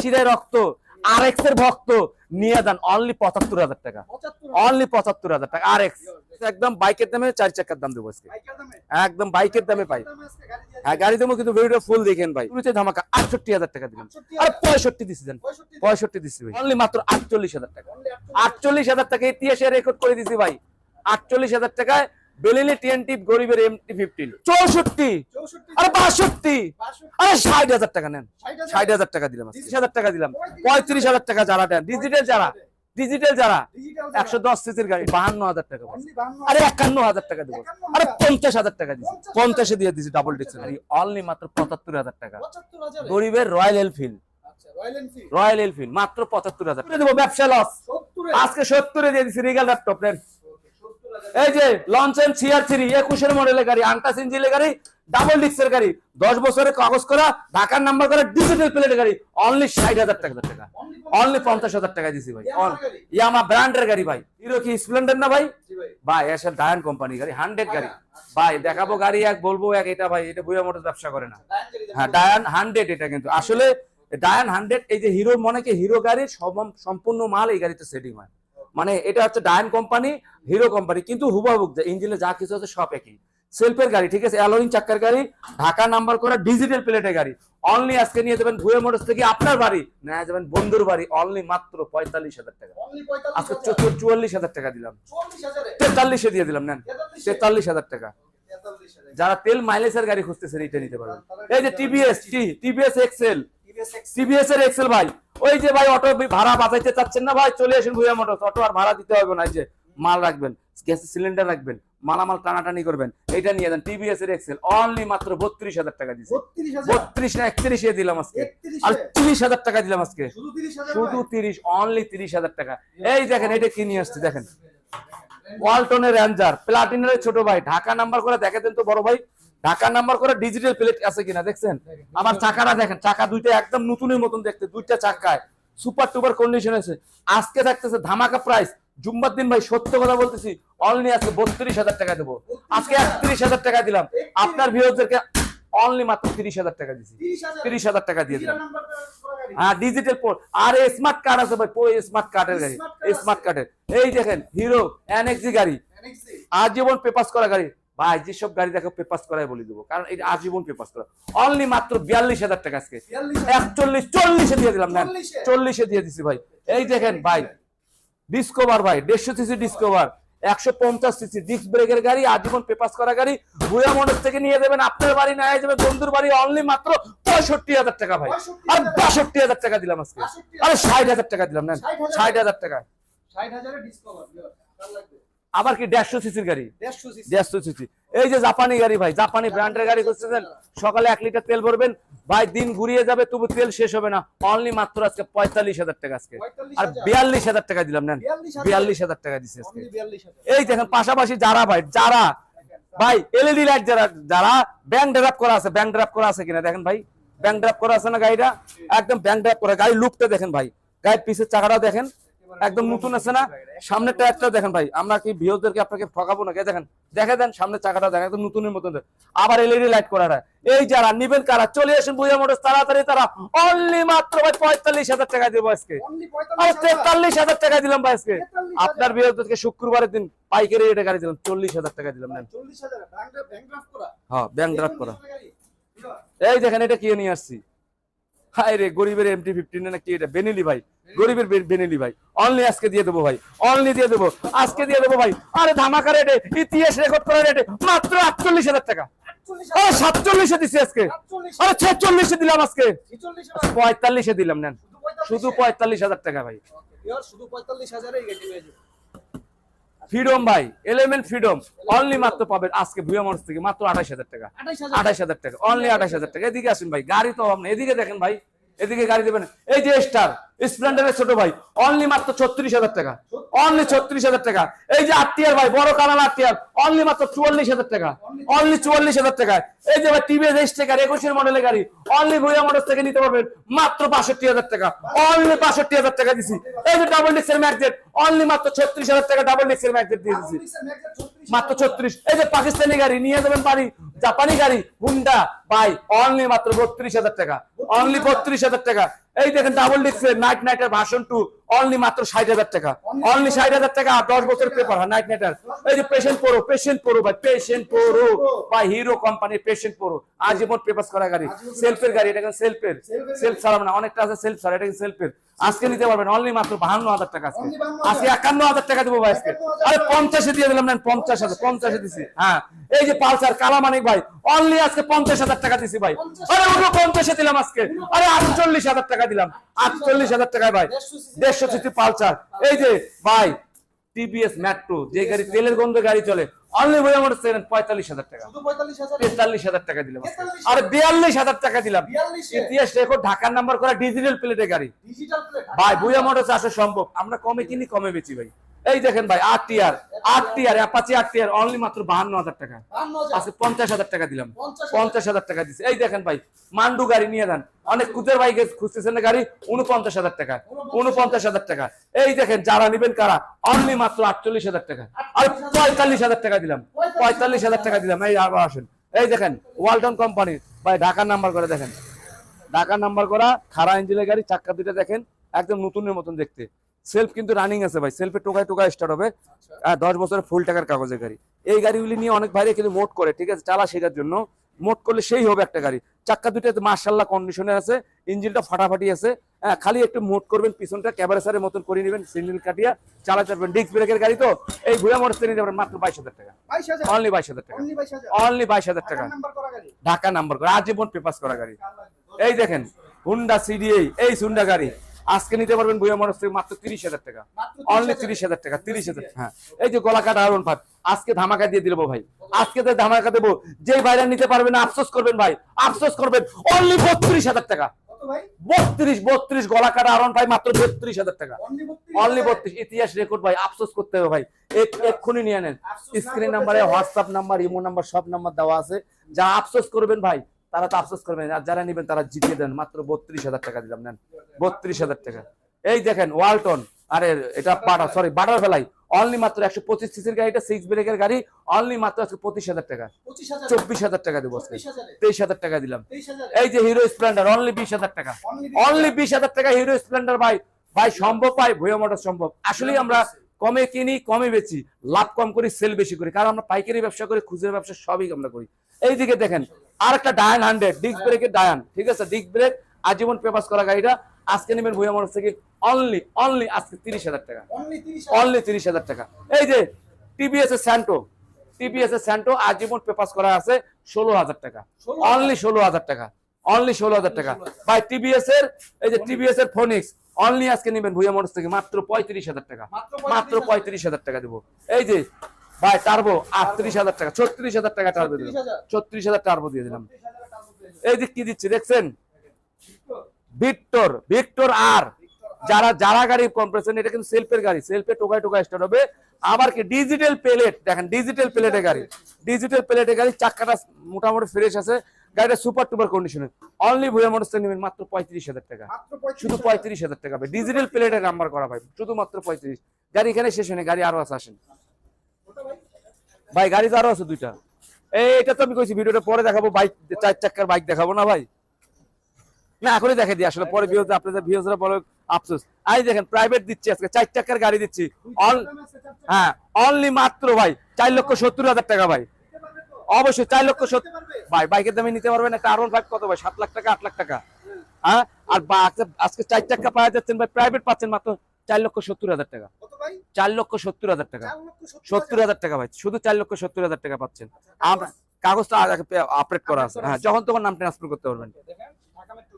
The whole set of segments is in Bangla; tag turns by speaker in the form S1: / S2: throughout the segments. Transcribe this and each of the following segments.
S1: সিরায় রক্ত আর এক্সের ভক্ত নিয়ে যান অনলি পঁচাত্তর হাজার টাকা। অনলি পঁচাত্তর হাজার টাকা আর এক্স একদম বাইকের দামে চার চাকার দাম দেবো আজকে। একদম বাইকের দামে পাই। হ্যাঁ গাড়ি দেবো কিন্তু ভিডিওটা ফুল দেখেন ভাই। শুরুতে ধামাকা আটষট্টি হাজার টাকা দিলাম। আর পঁয়ষট্টি দিচ্ছি দেন পঁয়ষট্টি দিচ্ছি ভাই। অনলি মাত্র আটচল্লিশ হাজার টাকা। আটচল্লিশ হাজার। টাকা ইতিহাসে রেকর্ড করে দিছি ভাই। আটচল্লিশ হাজার টাকায় বেলিলি টিএনটি গরিবের এমটি ফিফটিন চৌষট্টি। আরে বাষট্টি। আরে ষাট হাজার টাকা নেন। ষাট হাজার। টাকা দিলাম তিরিশ হাজার টাকা দিলাম। পঁয়ত্রিশ হাজার। টাকা যারা দেন। ডিজিটাল যারা। ডিজিটাল যারা। একশো দশ সিসির গাড়ি বাহান্ন হাজার টাকা আরে একান্ন হাজার টাকা দেবো। আরে পঞ্চাশ হাজার টাকা দিচ্ছি পঞ্চাশে দিয়ে দিচ্ছি ডাবল ডিক্স গাড়ি। অনলি মাত্র পঁচাত্তর হাজার টাকা। গরিবের রয়্যাল এনফিল্ড রয়্যাল এনফিল্ড মাত্র পঁচাত্তর হাজার টাকা। দেবো ব্যবসা লস আজকে সত্তরে দিয়ে দিচ্ছি রিগাল ল্যাপটপ নেন। এই যে লঞ্চেন সিআর থ্রি একুশের মডেলের গাড়ি আন্টাস ইঞ্জিনের গাড়ি ডাবল ডিক্সের গাড়ি দশ বছরের কাগজ করা ঢাকার নাম্বার করা ডিজিটাল প্লেটের গাড়ি অনলি ষাট হাজার টাকা টাকা। অনলি পঞ্চাশ হাজার টাকা দিছি ভাই। ইয়ামা ব্র্যান্ডের গাড়ি? ভাই। হিরো কি স্প্লেন্ডার না ভাই? ভাই। এসব ডায়ান কোম্পানি গাড়ি হান্ড্রেড গাড়ি। ভাই দেখাবো গাড়ি এক বলব এক এটা ভাই এটা বুয়া মোটর ব্যবসা করে না। হ্যাঁ ডায়ান হান্ড্রেড এটা কিন্তু। আসলে ডায়ান হান্ড্রেড এই যে হিরো মনে কি হিরো গাড়ির সম- সম্পূর্ণ মাল এই গাড়িতে সেটিং হয়। মানে এটা হচ্ছে ডায়ন কোম্পানি হিরো কোম্পানি কিন্তু হুবাহুব ইঞ্জিনে যা কিছু আছে সব একই। সেলফের গাড়ি ঠিক আছে? অ্যালোরিং চাক্কার গাড়ি ঢাকা নাম্বার করা ডিজিটাল প্লেটের গাড়ি। অনলি আজকে নিয়ে যাবেন ভুয়ে মোটরস থেকে আপনার বাড়ি নিয়ে যাবেন বন্ধুর বাড়ি অনলি মাত্র পঁয়তাল্লিশ হাজার টাকা। আজকে চুয়াল্লিশ হাজার টাকা দিলাম। তেতাল্লিশে দিয়ে দিলাম নেন। তেতাল্লিশ? হাজার টাকা। যারা তেল মাইলেজের গাড়ি খুঁজতেছেন এটা নিতে পারবেন। এই যে টিভিএস টিভিএস এক্সেল টিভিএস এর এক্সেল ভাই। ওই যে ভাই অটো ভাড়া বাঁচাইতে চাচ্ছেন না ভাই চলে আসেন ভুয়া মোটর অটো আর ভাড়া দিতে হবে না যে মাল রাখবেন গ্যাসের সিলিন্ডার রাখবেন মালামাল টানাটানি করবেন এটা নিয়ে যান টিভিএস এর এক্সেল অনলি মাত্র বত্রিশ হাজার টাকা দিচ্ছে বত্রিশ না একত্রিশে দিলাম আজকে। আর তিরিশ হাজার টাকা দিলাম আজকে। শুধু তিরিশ অনলি তিরিশ হাজার টাকা। এই দেখেন এটা কি নিয়ে আসছে দেখেন। ওয়ালটনের রেঞ্জার প্লাটিনের ছোট ভাই। ঢাকা নাম্বার করে দেখে দেন তো বড় ভাই। ঢাকা নাম্বার করে ডিজিটাল প্লেট আছে কিনা দেখছেন? আমার চাকাটা দেখেন চাকা দুইটা একদম নতুনের মতন দেখতে দুইটা চাকায়। সুপার টুপার কন্ডিশন আছে। আজকে থাকতেছে ধামাকা প্রাইস জুম্মার দিন ভাই সত্য কথা বলতেছি অনলি আজকে বত্রিশ হাজার টাকা দেবো। আজকে একত্রিশ হাজার টাকা দিলাম। আপনার ভিউজদেরকে অনলি মাত্র তিরিশ হাজার টাকা দিছি। তিরিশ হাজার। টাকা দিয়ে দিলাম। হ্যাঁ ডিজিটাল পোর্ট আর স্মার্ট কার্ড আছে ভাই স্মার্ট কার্ডের গাড়ি। স্মার্ট কার্ডের এই দেখেন হিরো এনএক্সি গাড়ি। আজীবন পেপাস করা গাড়ি। ভাই যেসব গাড়ি দেখো পেপাস করাই বলে দেবো। কারণ এটা আজীবন পেপাস করা। অনলি মাত্র বিয়াল্লিশ হাজার টাকা আজকে। একচল্লিশ চল্লিশে দিয়ে দিলাম না চল্লিশে। দিয়ে দিছি ভাই। এই দেখেন ভাই ডিসকভার ভাই দেড়শো সিসি ডিসকভার একশো পঞ্চাশ সিসি ডিস্ক ব্রেকের গাড়ি আজীবন পেপাস করা গাড়ি। ভুয়া মোটর থেকে নিয়ে যাবেন আপনার বাড়ি না যাবে বন্ধুর বাড়ি অনলি মাত্র পঁয়ষট্টি হাজার টাকা ভাই। আর বাষট্টি হাজার টাকা দিলাম আজকে। আরে ষাট হাজার টাকা দিলাম না ষাট হাজার। টাকা। আবার কি দেড়শো সিসির গাড়ি? দেড়শো সিসি। এই যে জাপানি গাড়ি ভাই জাপানি ব্র্যান্ডের গাড়ি খুঁজতেছেন সকালে এক লিটার তেল ভরবেন ভাই দিন ঘুরিয়ে যাবে তবু তেল শেষ হবে না। অনলি মাত্র আজকে পঁয়তাল্লিশ হাজার টাকা আজকে। আর বিয়াল্লিশ হাজার টাকা দিলাম নেন। বিয়াল্লিশ হাজার? টাকা দিচ্ছে আজকে। এই দেখেন পাশাপাশি যারা ভাই যারা ভাই এলইডি লাইট যারা যারা ব্যাংক ড্রাপ করা আছে ব্যাংক ড্রাপ করা আছে কিনা দেখেন ভাই। ব্যাংক ড্রাপ করা আছে না গাড়িটা? একদম ব্যাংক ড্রাপ করা গাড়ি লুকটা দেখেন ভাই। গাড়ির পিছের চাকাটা দেখেন একদম নতুন আছে না? সামনের টায়ারটা দেখেন ভাই আমরা কি ভিউজদেরকে আপনাকে ঠকাবো না দেখেন দেখে দেন সামনের চাকাটা দেখেন একদম নতুনের মতন আবার এলইডি লাইট করাটা এই যারা নিবেন কারা? চলে আসেন বুঝা মোটর তাড়াতাড়ি তারা। অনলি মাত্র ভাই পঁয়তাল্লিশ হাজার টাকা দেবো আজকে। তেতাল্লিশ হাজার টাকা দিলাম ভাই আজকে। আপনার বিরোধীকে শুক্রবারের দিন পাইকারি রেটে গাড়ি দিলাম চল্লিশ হাজার টাকা দিলাম হ্যাঁ ব্যাংক ড্রাফট করা। এই দেখেন এটা কি নিয়ে আসছি। হাই রে গরিবের এমটি ফিফটিন না কি এটা বেনিলি ভাই। গরিবের বেনিলি ভাই। অনলি আজকে দিয়ে দেবো ভাই। অনলি দিয়ে দেবো। আজকে দিয়ে দেবো ভাই। আরে ধামাকা রেটে ইতিহাস রেকর্ড করা রেটে মাত্র আটচল্লিশ হাজার টাকা। আরে সাতচল্লিশে দিছি আজকে। আরে ছেচল্লিশে দিলাম আজকে। পঁয়তাল্লিশে দিলাম নেন। শুধু পঁয়তাল্লিশ। হাজার টাকা ভাই।
S2: শুধু পঁয়তাল্লিশ হাজারেই গেছে।
S1: ফ্রিডম ভাই এলিমেন্ট ফ্রিডম অনলি মাত্র পাবেন আজকে ভুয়া মানুষ থেকে মাত্র আঠাশ হাজার টাকা। আঠাশ হাজার। টাকা অনলি আঠাশ হাজার টাকা। এদিকে আসুন ভাই গাড়ি তো নেই। এদিকে দেখেন ভাই এদিকে গাড়ি দেবেন। এই যে স্টার স্প্লেন্ডারের ছোট ভাই। অনলি মাত্র ছত্রিশ হাজার টাকা। অনলি ছত্রিশ হাজার টাকা। এই যে আটটিয়ার ভাই, বড় কানাল আটটিয়ার অনলি মাত্র চুয়াল্লিশ হাজার টাকা। অনলি চুয়াল্লিশ হাজার টাকা এই যে ভাই টিভিএস এস টাকা একুশের মডেলের গাড়ি অনলি ভুয়া মোটর থেকে নিতে পারবেন মাত্র বাষট্টি হাজার টাকা। অনলি বাষট্টি হাজার টাকা দিছি। এই যে ডাবল ডিক্সের ম্যাগজেট অনলি মাত্র ছত্রিশ হাজার টাকা ডাবল ডিক্সের ম্যাগজেট দিয়ে দিছি। মাত্র ছত্রিশ। এই যে পাকিস্তানি গাড়ি, নিয়ে যাবেন বাড়ি, জাপানি গাড়ি হুন্ডা ভাই অনলি মাত্র বত্রিশ হাজার টাকা। অনলি বত্রিশ হাজার টাকা। এই দেখেন ডাবল ডিসপ্লে নাইট নাইটের ভাষণ টু অনলি মাত্র ষাট হাজার টাকা। অনলি ষাট হাজার টাকা দশ বছর পেপার নাইট নাইটার এই যে পেশেন্ট প্রো পেশেন্ট প্রো ভাই পেশেন্ট প্রো বা হিরো কোম্পানির পেশেন্ট প্রো আজীবন পেপার করা গাড়ি। সেলফের গাড়ি এটা সেলফের সেলফ ছাড়াবে না অনেকটা আছে সেলফ ছাড়া এটা সেলফের আজকে নিতে পারবেন অনলি মাত্র বাহান্ন হাজার টাকা আজকে। আজকে একান্ন হাজার টাকা দেবো ভাই আজকে। আরে পঞ্চাশে দিয়ে দিলাম না পঞ্চাশ হাজার পঞ্চাশে দিছি। হ্যাঁ এই যে পালসার কালামানিক ভাই অনলি আজকে পঞ্চাশ হাজার টাকা দিছি ভাই। আরে ওগুলো পঞ্চাশে দিলাম আজকে। আরে আটচল্লিশ হাজার টাকা দিলাম। আটচল্লিশ হাজার। টাকায় ভাই। দেড়শো সিসি পালসার। এই যে ভাই টিভিএস মেট্রো যে গাড়ি তেলের গন্ধ গাড়ি চলে অনলি ভাই আমার পঁয়তাল্লিশ হাজার টাকা। তেতাল্লিশ হাজার টাকা দিলাম আর বিয়াল্লিশ হাজার টাকা দিলাম। ইতিহাস রেকর্ড ঢাকার নাম্বার করা ডিজিটাল প্লেটের গাড়ি। ভাই বুয়া মোটর চাষে সম্ভব। আমরা কমে কিনি কমে বেচি ভাই। এই দেখেন ভাই আট টিয়ার আট টিয়ার অ্যাপাচি আট টিয়ার অনলি মাত্র বাহান্ন হাজার টাকা। আজকে পঞ্চাশ হাজার টাকা দিলাম। পঞ্চাশ হাজার। টাকা দিচ্ছে এই দেখেন ভাই মান্ডু গাড়ি নিয়ে যান। অনেক কুদের বাইকে খুঁজতেছেন না গাড়ি? উনপঞ্চাশ হাজার টাকা। উনপঞ্চাশ হাজার। টাকা। এই দেখেন যারা নিবেন কারা? অনলি মাত্র আটচল্লিশ হাজার টাকা। আর পঁয়তাল্লিশ হাজার টাকা দিলাম। পঁয়তাল্লিশ হাজার। টাকা দিলাম। এই আবার আসেন। এই দেখেন ওয়ালটন কোম্পানির ভাই ঢাকার নাম্বার করে দেখেন। ঢাকার নাম্বার করা খারা ইঞ্জিনের গাড়ি চাক্কা দুটো দেখেন একদম নতুনের মতন দেখতে। সেলফ কিন্তু রানিং আছে ভাই। সেলফে টোকায় টোকায় স্টার্ট হবে। আর দশ বছরের ফুল টাকার কাগজের গাড়ি। এই গাড়িগুলি নিয়ে অনেক ভাইরে কিন্তু মোট করে ঠিক আছে? চালা শেখার জন্য মোট করলে সেই হবে একটা গাড়ি। চাক্কা দুটো মার্শাল্লাহ কন্ডিশনে আছে ইঞ্জিনটা ফাটাফাটি আছে। হ্যাঁ খালি একটু মোট করবেন পিছনটা ক্যাবারেসারের মতন করে নেবেন সিঙ্গেল কাটিয়া চালাতে পারবেন। ডিস্ক ব্রেকের গাড়ি তো এই ভুয়া মোটর নিতে পারবেন মাত্র বাইশ হাজার টাকা। অনলি বাইশ হাজার টাকা।
S2: অনলি বাইশ হাজার?
S1: টাকা। ঢাকা নাম্বার করে। আজীবন পেপাস করা গাড়ি। এই দেখেন হুন্ডা সিডিএই এই হুন্ডা গাড়ি। আজকে নিতে পারবেন থেকে মাত্র তিরিশ হাজার টাকা। অনলি তিরিশ হাজার। টাকা তিরিশ হাজার। হ্যাঁ এই যে গলা কাটা আরন ফাট আজকে ধামাকা দিয়ে দিলবো ভাই। আজকে তো ধামাকা দেবো যে ভাইরা নিতে পারবেন আফসোস করবেন ভাই আফসোস করবেন। অনলি বত্রিশ হাজার টাকা। বত্রিশ বত্রিশ গলা কাটা আরন ভাই মাত্র বত্রিশ হাজার টাকা।
S2: অনলি বত্রিশ
S1: ইতিহাস রেকর্ড ভাই আফসোস করতে হবে ভাই। এক- এক্ষুনি নিয়ে নেন স্ক্রিন নাম্বারে হোয়াটসঅ্যাপ নাম্বার ইমো নাম্বার সব নাম্বার দেওয়া আছে। যা আফসোস করবেন ভাই তারা তো আফসোস করবেন আর যারা নেবেন তারা জিতিয়ে দেন। মাত্র বত্রিশ হাজার টাকা দিলাম নেন। বত্রিশ হাজার টাকা। এই দেখেন ওয়ালটন। আরে এটা বাটার সরি বাটার ফেলাই। অনলি মাত্র একশো পঁচিশ সিসির গাড়িটা সিক্স ব্রেকের গাড়ি। অনলি মাত্র আজকে পঁচিশ হাজার টাকা। চব্বিশ হাজার টাকা দেবো আজকে। তেইশ হাজার টাকা দিলাম। এই যে হিরো স্প্লেন্ডার অনলি বিশ হাজার টাকা।
S2: অনলি
S1: অনলি বিশ হাজার টাকা হিরো স্প্লেন্ডার ভাই। ভাই সম্ভব ভাই? ভুয়া মোটর সম্ভব। আসলেই আমরা কমে কিনি কমে বেচি। লাভ কম করি সেল বেশি করি। কারণ আমরা পাইকারি ব্যবসা করি খুচরা ব্যবসা সবই আমরা করি। এইদিকে দেখেন আর একটা ডায়ান হান্ড্রেড ডিস্ক ব্রেকের ডায়ান ঠিক আছে? ডিস্ক ব্রেক আজীবন পেপাস করা গাড়িটা। আজকে নেবেন ভুয়া মোটর থেকে অনলি অনলি আজকে তিরিশ হাজার টাকা। অনলি তিরিশ হাজার? টাকা। এই যে টিভিএস এর স্যান্টো টিভিএস এর স্যান্টো আজীবন পেপাস করা আছে ষোলো হাজার টাকা। অনলি ষোলো হাজার টাকা। অনলি ষোলো হাজার টাকা। ভাই টিভিএস এর এই যে টিভিএস এর ফোনিক্স অনলি আজকে নেবেন ভুয়া মোটরস থেকে। মাত্র পঁয়ত্রিশ হাজার টাকা।
S2: মাত্র
S1: পঁয়ত্রিশ হাজার টাকা দেবো। এই যে ভাই টার্বো আটত্রিশ হাজার টাকা ছত্রিশ হাজার টাকা টার্বো দিলাম। ছত্রিশ হাজার। টার্বো দিয়ে দিলাম। এই যে কি দিচ্ছি দেখছেন? ভিক্টর ভিক্টর আর যারা যারা গাড়ি কম্প্রেশন এটা কিন্তু সেলফের গাড়ি। সেলফে টোকায় টোকায় স্টার্ট হবে। আবার কি ডিজিটাল প্লেট দেখেন ডিজিটাল প্লেটের গাড়ি। ডিজিটাল প্লেটের গাড়ি চাক্কাটা মোটামুটি ফ্রেশ আছে। গাড়িটা সুপার টুপার কন্ডিশনে অনলি ভুয়া মোটরস নেবেন মাত্র পঁয়ত্রিশ হাজার টাকা। শুধু পঁয়ত্রিশ হাজার টাকা ডিজিটাল প্লেটের নাম্বার করা ভাই শুধুমাত্র পঁয়ত্রিশ। গাড়ি এখানে শেষ হয়নি গাড়ি আরও আছে আসেন।
S2: ভাই?
S1: গাড়ি তো আরও আছে দুইটা এই, এটা তো আমি কইছি, ভিডিওটা পরে দেখাবো, বাইক, চার চাক্কার বাইক দেখাবো না ভাই না, এখনই দেখে দিই, আসলে পরে ভিউজ আপনাদের ভিউজরা বলো আফসোস আই দেখেন প্রাইভেট দিচ্ছি আজকে, চার চাক্কার গাড়ি দিচ্ছি
S2: চাকা
S1: হ্যাঁ অনলি মাত্র ভাই, চার লক্ষ সত্তর হাজার টাকা ভাই? অবশ্যই চার লক্ষ সত্তর? ভাই, বাইকের দামে নিতে পারবেন একটা আরন ফাইভ কত ভাই সাত লাখ টাকা, আট লাখ টাকা হ্যাঁ আর আজকে- চার চাক্কা পাওয়া যাচ্ছেন ভাই প্রাইভেট পাচ্ছেন মাত্র চার লক্ষ সত্তর হাজার টাকা। চার লক্ষ সত্তর হাজার টাকা।
S2: সত্তর হাজার।
S1: টাকা ভাই শুধু চার লক্ষ সত্তর হাজার টাকা পাচ্ছেন।
S2: আচ্ছা,
S1: কাগজটা আপডেট করা আছে। হ্যাঁ যখন তখন নাম ট্রান্সফার করতে পারবেন
S2: দেখেন, ঢাকা মেট্রো।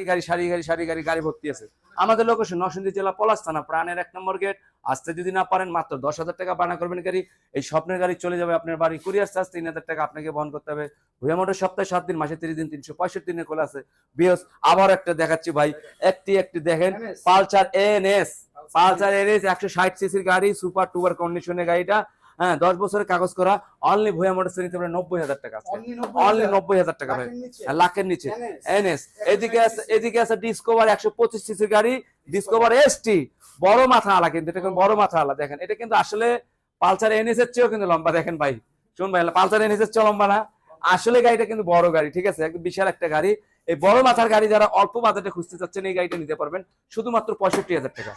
S1: সারি গাড়ি সারি গাড়ি সারি গাড়ি গাড়ি ভর্তি আছে। আমাদের লোকেশন নরসিংদী জেলা পলাশ থানা প্রাণের এক নম্বর গেট আসতে যদি না পারেন মাত্র দশ হাজার টাকা বানা করবেন গাড়ি। এই স্বপ্নের গাড়ি চলে যাবে আপনার বাড়ি কুরিয়ার চার্জ তিন হাজার টাকা আপনাকে বহন করতে হবে। ভুয়া মোটর সপ্তাহে সাত দিন মাসে তিরিশ দিন তিনশো পঁয়ষট্টি দিনে খোলা আছে। বিহস আবার একটা দেখাচ্ছি ভাই। একটি একটি দেখেন Pulsar N S Pulsar N S একশো ষাট সিসির গাড়ি সুপার টুপার কন্ডিশনের গাড়িটা। হ্যাঁ দশ বছরের কাগজ করা অনলি ভুয়া মোটর নিতে নব্বই হাজার টাকা অনলি নব্বই হাজার টাকা ভাই।
S2: লাখের নিচে।
S1: লাখের এনএস এদিকে আছে এদিকে আছে ডিসকভার একশো পঁচিশ সিসির গাড়ি ডিসকভার এসটি বড় মাথা আলা কিন্তু এটা বড় মাথা আলা দেখেন। এটা কিন্তু আসলে পালসার এনএস এর চেয়েও কিন্তু লম্বা দেখেন ভাই। শুন ভাই পালসার এনএস এর চেয়ে লম্বা না। আসলে গাড়িটা কিন্তু বড় গাড়ি ঠিক আছে? বিশাল একটা গাড়ি। এই বড় মাথার গাড়ি যারা অল্প বাজেটে খুঁজতে চাচ্ছেন, এই গাড়িটা নিতে পারবেন। শুধুমাত্র পঁয়ষট্টি হাজার টাকা।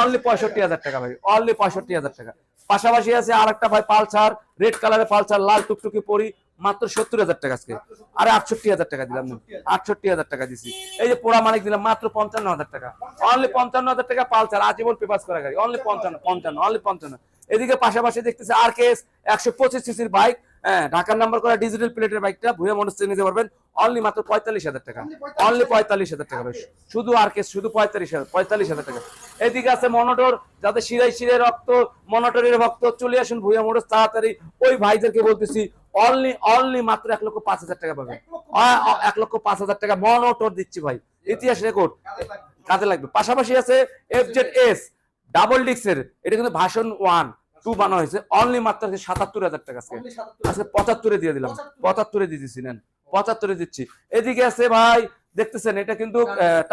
S1: অনলি পঁয়ষট্টি হাজার টাকা ভাই। অনলি পঁয়ষট্টি হাজার টাকা। পাশাপাশি আছে আর একটা ভাই পালসার, রেড কালারের পালসার, লাল টুকটুকি পরি, মাত্র সত্তর হাজার টাকা আজকে। আরে আটষট্টি হাজার টাকা দিলাম। আটষট্টি হাজার টাকা দিছি। এই যে পোড়া মানিক দিলাম, মাত্র পঞ্চান্ন হাজার টাকা। অনলি পঞ্চান্ন হাজার টাকা পালসার, আজীবন পেপাস করা গাড়ি। অনলি পঞ্চান্ন পঞ্চান্ন অনলি পঞ্চান্ন। এদিকে পাশাপাশি দেখতেছে আর কেস একশো পঁচিশ সিসির বাইক হ্যাঁ ঢাকার নাম্বার করা ডিজিটাল প্লেটের বাইকটা ভুয়া মোটর নিতে পারবেন অনলি মাত্র পঁয়তাল্লিশ হাজার টাকা। অনলি পঁয়তাল্লিশ হাজার টাকা বেশ শুধু আর কেস শুধু পঁয়তাল্লিশ হাজার পঁয়তাল্লিশ হাজার টাকা। এদিকে আছে মনোটর যাদের শিরাই শিরে রক্ত মনোটরের ভক্ত চলে আসুন ভুয়া মোটর তাড়াতাড়ি ওই ভাইদেরকে বলতেছি অনলি অনলি মাত্র এক লক্ষ পাঁচ হাজার টাকা পাবেন। এক লক্ষ পাঁচ হাজার। টাকা মনোটর দিচ্ছি ভাই। ইতিহাস রেকর্ড কাজে লাগবে। পাশাপাশি আছে এফ জেড এস ডাবল ডিক্সের এটা কিন্তু ভাষণ ওয়ান টু বানা হয়েছে। অনলি মাত্র সাতাত্তর হাজার টাকা আজকে। আজকে পঁচাত্তরে দিয়ে দিলাম। পঁচাত্তরে। দিয়ে দিচ্ছি নেন। পঁচাত্তরে দিচ্ছি। এদিকে আছে ভাই দেখতেছেন এটা কিন্তু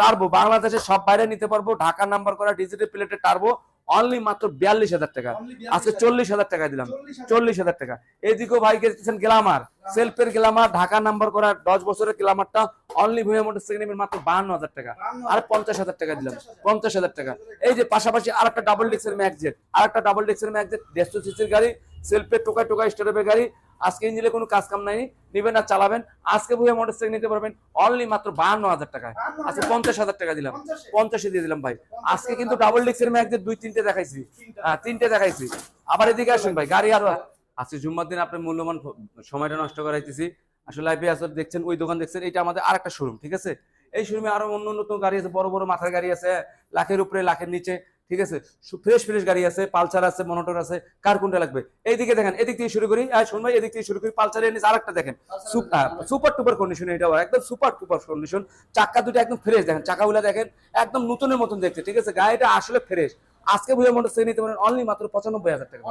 S1: টার্বো বাংলাদেশের সব বাইরে নিতে পারব। ঢাকা নাম্বার করা ডিজিটাল প্লেটের টার্বো অনলি মাত্র বিয়াল্লিশ হাজার টাকা। আজকে চল্লিশ হাজার টাকা দিলাম। চল্লিশ হাজার টাকা। এদিকেও ভাই গেছেন গ্লামার। সেলফের গ্লামার ঢাকা নাম্বার করা দশ বছরের গ্লামারটা অনলি ভূমিয়া মোটর সেকেন্ড মাত্র বাহান্ন হাজার টাকা। আর পঞ্চাশ হাজার টাকা দিলাম। পঞ্চাশ হাজার। টাকা। এই যে পাশাপাশি আর একটা ডাবল ডিক্সের ম্যাকজেট আর একটা ডাবল ডিক্সের ম্যাকজেট দেড়শো সিসির গাড়ি সেলফের টোকা টোকা স্টারের গাড়ি আজকে ইঞ্জিনে কোনো কাজ কাম নাই নিবেন আর চালাবেন। আজকে ভুয়া মোটর সাইকেল নিতে পারবেন অনলি মাত্র বাহান্ন হাজার টাকায় আজকে পঞ্চাশ হাজার টাকা দিলাম। পঞ্চাশে। দিয়ে দিলাম ভাই। আজকে কিন্তু ডাবল ডিক্সের ম্যাকজেট দুই তিনটে দেখাইছি। হ্যাঁ তিনটে দেখাইছি। আবার এদিকে আসুন ভাই গাড়ি আরও আজকে জুম্মার দিন আপনার মূল্যবান সময়টা নষ্ট করাইতেছি। আসলে লাইফে আসলে দেখছেন ওই দোকান দেখছেন এটা আমাদের আর একটা শোরুম ঠিক আছে? এই শোরুমে আরও অন্য নতুন গাড়ি আছে বড় বড় মাথার গাড়ি আছে লাখের উপরে লাখের নিচে। ঠিক আছে? ফ্রেশ ফ্রেশ গাড়ি আছে পালসার আছে মনোটর আছে কার কোনটা লাগবে? এইদিকে দেখেন এদিক থেকে শুরু করি। আর শুনবাই এদিক থেকে শুরু করি পালসারের আর একটা দেখেন। সুপার টুপার কন্ডিশন এটা একদম সুপার টুপার কন্ডিশন চাকা দুটো একদম ফ্রেশ দেখেন চাকাগুলো দেখেন একদম নতুনের মতন দেখতে ঠিক আছে? গাড়িটা আসলে ফ্রেশ আজকে ভুয়া মোটর সাইকেল নিতে পারেন অনলি মাত্র পঁচানব্বই হাজার টাকা।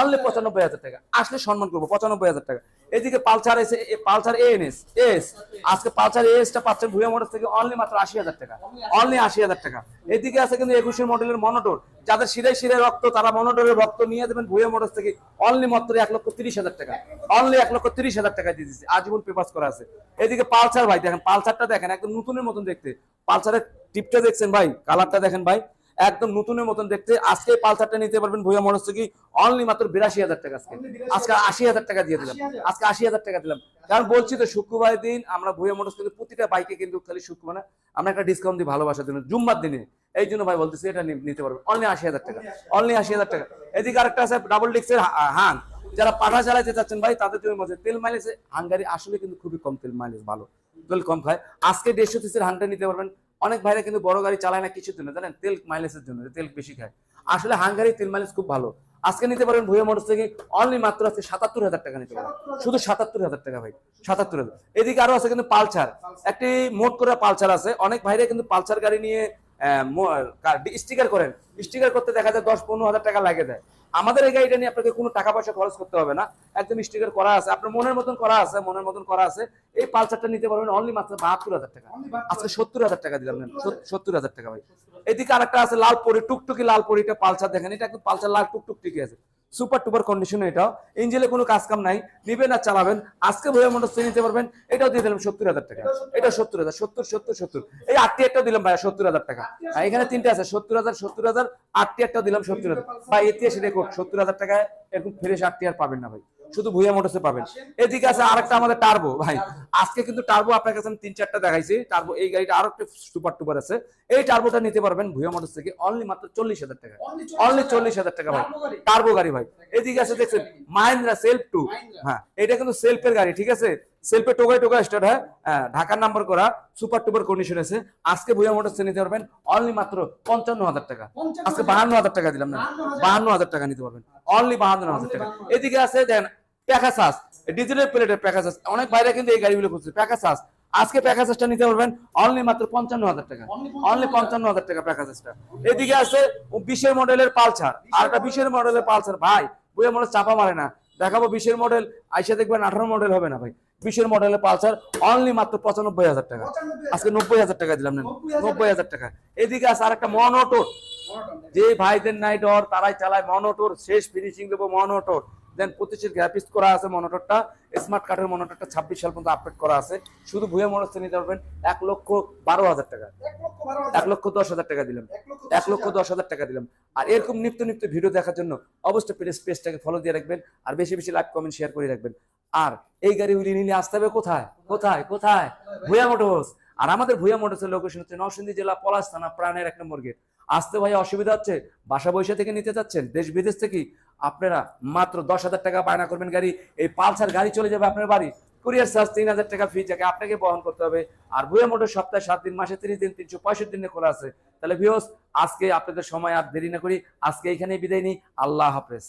S1: অনলি পঁচানব্বই হাজার। টাকা। আসলে সম্মান করব পঁচানব্বই হাজার টাকা। এদিকে পালসার এসে পালসার এএনএস এস আজকে পালসার এস টা পাচ্ছেন ভুয়া মোটর থেকে অনলি মাত্র আশি হাজার টাকা। অনলি আশি হাজার টাকা। এদিকে আছে কিন্তু একুশের মডেলের মনোটর। যাদের শিরে শিরে রক্ত তারা মনোটরের রক্ত নিয়ে দেবেন ভুয়া মোটর থেকে অনলি মাত্র এক লক্ষ তিরিশ হাজার টাকা। অনলি এক লক্ষ তিরিশ হাজার টাকা দিয়ে দিচ্ছে আজীবন পেপাস করা আছে। এদিকে পালসার ভাই দেখেন পালসারটা দেখেন একদম নতুনের মতন দেখতে। পালসারের টিপটা দেখছেন ভাই কালারটা দেখেন ভাই। একদম নতুনের মতন দেখতে। আজকে পালসারটা নিতে পারবেন ভুয়া মোটর থেকে অনলি মাত্র বিরাশি হাজার টাকা আজকে। আজকে আশি হাজার টাকা দিয়ে দিলাম। আজকে আশি হাজার টাকা দিলাম। কারণ বলছি তো শুক্রবার দিন আমরা ভুয়া মোটর থেকে প্রতিটা বাইকে কিন্তু খালি শুক্রবার না আমরা একটা ডিসকাউন্ট দিই ভালোবাসার জন্য। জুম্মার দিনে। এই জন্য ভাই বলতেছি এটা নিতে পারবেন। অনলি আশি হাজার টাকা। অনলি আশি হাজার টাকা। এদিকে আরেকটা আছে ডাবল ডিক্সের হান। যারা পাঠা চালাতে চাচ্ছেন ভাই তাদের জন্য মজা তেল মাইলেজ হাঙ্গারি আসলে কিন্তু খুবই কম তেল মাইলেজ ভালো। তেল কম খায়। আজকে দেড়শো সিসির হানটা নিতে পারবেন। অনেক ভাইরা কিন্তু বড় গাড়ি চালায় না কিছুর জন্য, জানেন? তেল মাইলেজের জন্য তেল বেশি খায়। আসলে হাঙ্গারি তেল মাইলেজ খুব ভালো। আজকে নিতে পারেন ভুয়া মোটর থেকে অনলি মাত্র আছে সাতাত্তর হাজার টাকা নিতে পারেন। শুধু সাতাত্তর হাজার টাকা ভাই, সাতাত্তর হাজার। এদিকে আরও আছে কিন্তু পালসার। একটি মোট করে পালসার আছে। অনেক ভাইরা কিন্তু পালসার গাড়ি নিয়ে স্টিকার করেন। স্টিকার করতে দেখা যায় দশ পনেরো হাজার টাকা লাগে দেয় আমাদের এই গাড়িটা নিয়ে আপনাকে কোনো টাকা পয়সা খরচ করতে হবে না। একদম স্টিকার করা আছে। আপনার মনের মতন করা আছে মনের মতন করা আছে। এই পালসারটা নিতে পারবেন অনলি মাত্র বাহাত্তর হাজার টাকা। আজকে সত্তর হাজার টাকা দিলাম সত্তর হাজার? টাকা ভাই। এদিকে আরেকটা আছে লাল পরি টুকটুকি লাল পরিটা পালসার দেখেন। এটা একদম পালসার লাল টুকটুক টিকে আছে। সুপার টুপার কন্ডিশন এটা। ইঞ্জিনে কোনো কাজ কাম নাই। নিবেন আর চালাবেন। আজকে ভয়ে মোটর নিতে পারবেন। এটাও দিয়ে দিলাম সত্তর হাজার টাকা। এটা সত্তর হাজার। সত্তর সত্তর সত্তর এই আটটি একটাও দিলাম ভাই সত্তর হাজার টাকা। এখানে তিনটে আছে সত্তর হাজার সত্তর হাজার। আটটি একটাও দিলাম সত্তর হাজার। ভাই ইতিহাসে রেকর্ড সত্তর হাজার টাকায় এরকম ফ্রেশ আটটি আর পাবেন না ভাই। শুধু ভুয়া মোটরসে পাবেন। এদিকে আছে আরেকটা আমাদের টার্বো ভাই। আজকে কিন্তু টার্বো আপনার কাছে তিন চারটা দেখাইছি। টার্বো এই গাড়িটা আরও একটা সুপার টুপার আছে। এই টার্বোটা নিতে পারবেন ভুয়া মোটরস থেকে অনলি মাত্র চল্লিশ হাজার টাকা। অনলি চল্লিশ হাজার টাকা। ভাই। টার্বো গাড়ি। ভাই। এদিকে আছে দেখছেন মাহিন্দ্রা সেলফ টু হ্যাঁ এটা কিন্তু সেলফের গাড়ি ঠিক আছে? সেলফে টোকায় টোকায় স্টার্ট হয়। হ্যাঁ, ঢাকার নাম্বার করা সুপার টুপার কন্ডিশন আছে। আজকে ভুয়া মোটরস নিতে পারবেন অনলি মাত্র পঞ্চান্ন হাজার টাকা। আজকে বাহান্ন হাজার টাকা দিলাম না। বাহান্ন হাজার। টাকা নিতে পারবেন। অনলি বাহান্ন হাজার টাকা। এদিকে আছে দেন প্যাকাসাস ডিজিটাল প্লেটের প্যাকাসাস অনেক বাইরে কিন্তু এই গাড়িগুলো করছে প্যাকাসাস আজকে প্যাকাসাসটা নিতে পারবেন অনলি মাত্র পঞ্চান্ন হাজার টাকা। অনলি পঞ্চান্ন হাজার টাকা প্যাকাসাসটা এদিকে আছে বিশের মডেলের পালসার। আর একটা বিশের মডেলের পালসার। ভাই বইয়া মডেল চাপা মারে না। দেখাবো বিশের মডেল। আইসা দেখবেন আঠারো মডেল হবে না ভাই। বিশের মডেলের পালসার অনলি মাত্র পঁচানব্বই হাজার টাকা। আজকে নব্বই হাজার টাকা দিলাম না নব্বই হাজার টাকা। এদিকে আছে আর একটা মনোটোর যে ভাইদের নাই ডর তারাই চালায় মনোটোর শেষ ফিনিশিং দেবো মনোটোর দেন পঁচিশের গ্রাফিক্স করা আছে মনিটরটা স্মার্ট কার্ডের মনিটরটা ছাব্বিশ সাল পর্যন্ত আপডেট করা আছে। শুধু ভুয়া মোটরসে নিতে পারবেন এক লক্ষ বারো হাজার টাকা।
S2: এক লক্ষ
S1: দশ হাজার টাকা দিলাম। এক লক্ষ দশ হাজার টাকা দিলাম। আর এরকম নিত্য নিত্য ভিডিও দেখার জন্য অবশ্যই পেজ পেজটাকে ফলো দিয়ে রাখবেন আর বেশি বেশি লাইক কমেন্ট শেয়ার করে রাখবেন। আর এই গাড়ি উড়িয়ে নিলে আসতে হবে কোথায়? কোথায়? কোথায়? ভুয়া মোটরস আর আমাদের ভুয়া মোটরসের লোকেশন হচ্ছে নরসিংদী জেলা পলাশ থানা প্রাণের এক নম্বর গেট আসতে ভাই অসুবিধা হচ্ছে? বাসা বৈশা থেকে নিতে চাচ্ছেন? দেশ বিদেশ থেকে? আপনারা মাত্র দশ হাজার টাকা বায়না করবেন গাড়ি, এই পালসার গাড়ি চলে যাবে আপনার বাড়ি। কুরিয়ার চার্জ তিন হাজার টাকা ফি যাকে আপনাকে বহন করতে হবে। আর ভুয়া মোটর সপ্তাহে সাত দিন, মাসে তিরিশ দিন, তিনশো পঁয়ষট্টি দিনে খোলা আছে। তাহলে ভিওস আজকে আপনাদের সময় আর দেরি না করি। আজকে এখানেই বিদায় নিই। আল্লাহ হাফেজ।